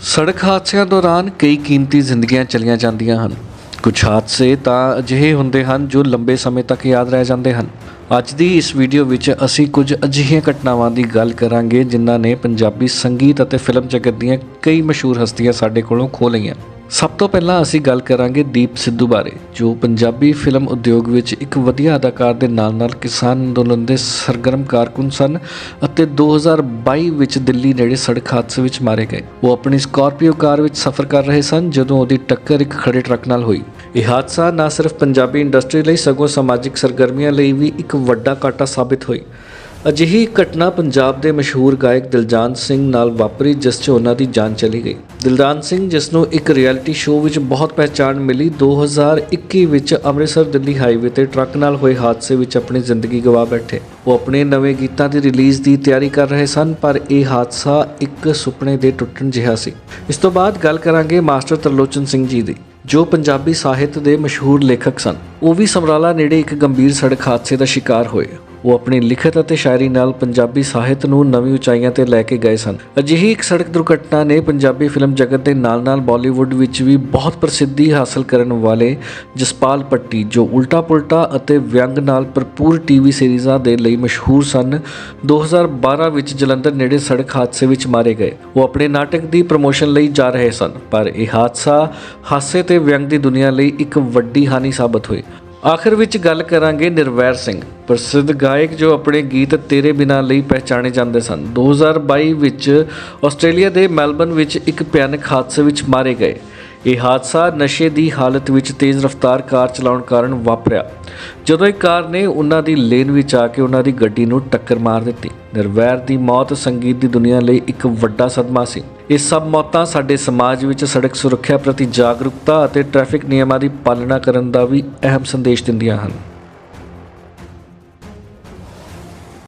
ਸੜਕ ਹਾਦਸਿਆਂ ਦੌਰਾਨ ਕਈ ਕੀਮਤੀ ਜ਼ਿੰਦਗੀਆਂ ਚਲੀਆਂ ਜਾਂਦੀਆਂ ਹਨ। ਕੁਝ ਹਾਦਸੇ ਤਾਂ ਅਜਿਹੇ ਹੁੰਦੇ ਹਨ ਜੋ ਲੰਬੇ ਸਮੇਂ ਤੱਕ ਯਾਦ ਰਹਿ ਜਾਂਦੇ ਹਨ। ਅੱਜ ਦੀ ਇਸ ਵੀਡੀਓ ਵਿੱਚ ਅਸੀਂ ਕੁਝ ਅਜਿਹੀਆਂ ਘਟਨਾਵਾਂ ਦੀ ਗੱਲ ਕਰਾਂਗੇ ਜਿਨ੍ਹਾਂ ਨੇ ਪੰਜਾਬੀ ਸੰਗੀਤ ਅਤੇ ਫਿਲਮ ਜਗਤ ਦੀਆਂ ਕਈ ਮਸ਼ਹੂਰ ਹਸਤੀਆਂ ਸਾਡੇ ਕੋਲੋਂ ਖੋਹ ਲਈਆਂ। ਸਭ ਤੋਂ ਪਹਿਲਾਂ ਅਸੀਂ ਗੱਲ ਕਰਾਂਗੇ ਦੀਪ ਸਿੱਧੂ ਬਾਰੇ, ਜੋ ਪੰਜਾਬੀ ਫਿਲਮ ਉਦਯੋਗ ਵਿੱਚ ਇੱਕ ਵਧੀਆ ਅਦਾਕਾਰ ਦੇ ਨਾਲ-ਨਾਲ ਕਿਸਾਨ ਅੰਦੋਲਨ ਦੇ ਸਰਗਰਮ ਕਾਰਕੁਨ ਸਨ ਅਤੇ 2022 ਵਿੱਚ ਦਿੱਲੀ ਨੇੜੇ ਸੜਕ ਹਾਦਸੇ ਵਿੱਚ ਮਾਰੇ ਗਏ। ਉਹ ਆਪਣੀ ਸਕਾਰਪੀਓ ਕਾਰ ਵਿੱਚ ਸਫ਼ਰ ਕਰ ਰਹੇ ਸਨ, ਜਦੋਂ ਉਹਦੀ ਟੱਕਰ ਇੱਕ ਖੜੇ ਟਰੱਕ ਨਾਲ ਹੋਈ। ਇਹ ਹਾਦਸਾ ਨਾ ਸਿਰਫ ਪੰਜਾਬੀ ਇੰਡਸਟਰੀ ਲਈ, ਸਗੋਂ ਸਮਾਜਿਕ ਸਰਗਰਮੀਆਂ ਲਈ ਵੀ ਇੱਕ ਵੱਡਾ ਘਾਟਾ ਸਾਬਿਤ ਹੋਈ। ਅਜਿਹੀ ਘਟਨਾ ਪੰਜਾਬ ਦੇ ਮਸ਼ਹੂਰ ਗਾਇਕ ਦਿਲਜਾਨ ਸਿੰਘ ਨਾਲ ਵਾਪਰੀ, ਜਿਸ 'ਚ ਉਹਨਾਂ ਦੀ ਜਾਨ ਚਲੀ ਗਈ। ਦਿਲਜਾਨ ਸਿੰਘ, ਜਿਸ ਨੂੰ ਇੱਕ ਰਿਐਲਿਟੀ ਸ਼ੋਅ ਵਿੱਚ ਬਹੁਤ ਪਹਿਚਾਣ ਮਿਲੀ 2021 ਵਿੱਚ ਅੰਮ੍ਰਿਤਸਰ ਦਿੱਲੀ ਹਾਈਵੇ ਤੇ ਟਰੱਕ ਨਾਲ ਹੋਏ ਹਾਦਸੇ ਵਿੱਚ ਆਪਣੀ ਜ਼ਿੰਦਗੀ ਗਵਾ ਬੈਠੇ। ਉਹ ਆਪਣੇ ਨਵੇਂ ਗੀਤਾਂ ਦੀ ਰਿਲੀਜ਼ ਦੀ ਤਿਆਰੀ ਕਰ ਰਹੇ ਸਨ, ਪਰ ਇਹ ਹਾਦਸਾ ਇੱਕ ਸੁਪਨੇ ਦੇ ਟੁੱਟਣ ਜਿਹਾ ਸੀ। ਇਸ ਤੋਂ ਬਾਅਦ ਗੱਲ ਕਰਾਂਗੇ ਮਾਸਟਰ ਤਰਲੋਚਨ ਸਿੰਘ ਜੀ ਦੀ, ਜੋ ਪੰਜਾਬੀ ਸਾਹਿਤ ਦੇ ਮਸ਼ਹੂਰ ਲੇਖਕ ਸਨ। ਉਹ ਵੀ ਸਮਰਾਲਾ ਨੇੜੇ ਇੱਕ ਗੰਭੀਰ ਸੜਕ ਹਾਦਸੇ ਦਾ ਸ਼ਿਕਾਰ ਹੋਏ। ਉਹ ਆਪਣੀ ਲਿਖਤ ਅਤੇ ਸ਼ਾਇਰੀ ਨਾਲ ਪੰਜਾਬੀ ਸਾਹਿਤ ਨੂੰ ਨਵੀਂ ਉਚਾਈਆਂ ਤੇ ਲੈ ਕੇ ਗਏ ਸਨ। ਅਜਿਹੀ ਇੱਕ ਸੜਕ ਦੁਰਘਟਨਾ ਨੇ ਪੰਜਾਬੀ ਫਿਲਮ ਜਗਤ ਦੇ ਨਾਲ-ਨਾਲ ਬਾਲੀਵੁੱਡ ਵਿੱਚ ਵੀ ਬਹੁਤ ਪ੍ਰਸਿੱਧੀ ਹਾਸਲ ਕਰਨ ਵਾਲੇ ਜਸਪਾਲ ਪੱਟੀ, ਜੋ ਉਲਟਾ ਪੁਲਟਾ ਅਤੇ ਵਿਅੰਗ ਨਾਲ ਭਰਪੂਰ ਟੀਵੀ ਸੀਰੀਜ਼ਾਂ ਦੇ ਲਈ ਮਸ਼ਹੂਰ ਸਨ 2012 ਵਿੱਚ ਜਲੰਧਰ ਨੇੜੇ ਸੜਕ ਹਾਦਸੇ ਵਿੱਚ ਮਾਰੇ ਗਏ। ਉਹ ਆਪਣੇ ਨਾਟਕ ਦੀ ਪ੍ਰਮੋਸ਼ਨ ਲਈ ਜਾ ਰਹੇ ਸਨ, ਪਰ ਇਹ ਹਾਦਸਾ ਹਾਸੇ ਤੇ ਵਿਅੰਗ ਦੀ ਦੁਨੀਆ ਲਈ ਇੱਕ ਵੱਡੀ ਹਾਨੀ ਸਾਬਤ ਹੋਈ ਆਖਰ ਵਿੱਚ ਗੱਲ ਕਰਾਂਗੇ ਨਿਰਵੈਰ ਸਿੰਘ, ਪ੍ਰਸਿੱਧ ਗਾਇਕ ਜੋ ਆਪਣੇ ਗੀਤ ਤੇਰੇ ਬਿਨਾਂ ਲਈ ਪਹਿਚਾਣੇ ਜਾਂਦੇ ਸਨ। 2022 ਵਿੱਚ ਆਸਟ੍ਰੇਲੀਆ ਦੇ ਮੈਲਬਨ ਵਿੱਚ ਇੱਕ ਭਿਆਨਕ ਹਾਦਸੇ ਵਿੱਚ ਮਾਰੇ ਗਏ। ਇਹ ਹਾਦਸਾ ਨਸ਼ੇ ਦੀ ਹਾਲਤ ਵਿੱਚ ਤੇਜ਼ ਰਫ਼ਤਾਰ ਕਾਰ ਚਲਾਉਣ ਕਾਰਨ ਵਾਪਰਿਆ। ਜਦੋਂ ਇੱਕ ਕਾਰ ਨੇ ਉਹਨਾਂ ਦੀ ਲੇਨ ਵਿੱਚ ਆ ਕੇ ਉਹਨਾਂ ਦੀ ਗੱਡੀ ਨੂੰ ਟੱਕਰ ਮਾਰ ਦਿੱਤੀ। ਨਿਰਵੈਰ ਦੀ ਮੌਤ ਸੰਗੀਤ ਦੀ ਦੁਨੀਆ ਲਈ ਇੱਕ ਵੱਡਾ ਸਦਮਾ ਸੀ। ਇਹ ਸਭ ਮੌਤਾਂ ਸਾਡੇ ਸਮਾਜ ਵਿੱਚ ਸੜਕ ਸੁਰੱਖਿਆ ਪ੍ਰਤੀ ਜਾਗਰੂਕਤਾ ਅਤੇ ਟ੍ਰੈਫਿਕ ਨਿਯਮਾਂ ਦੀ ਪਾਲਣਾ ਕਰਨ ਦਾ ਵੀ ਅਹਿਮ ਸੰਦੇਸ਼ ਦਿੰਦੀਆਂ ਹਨ।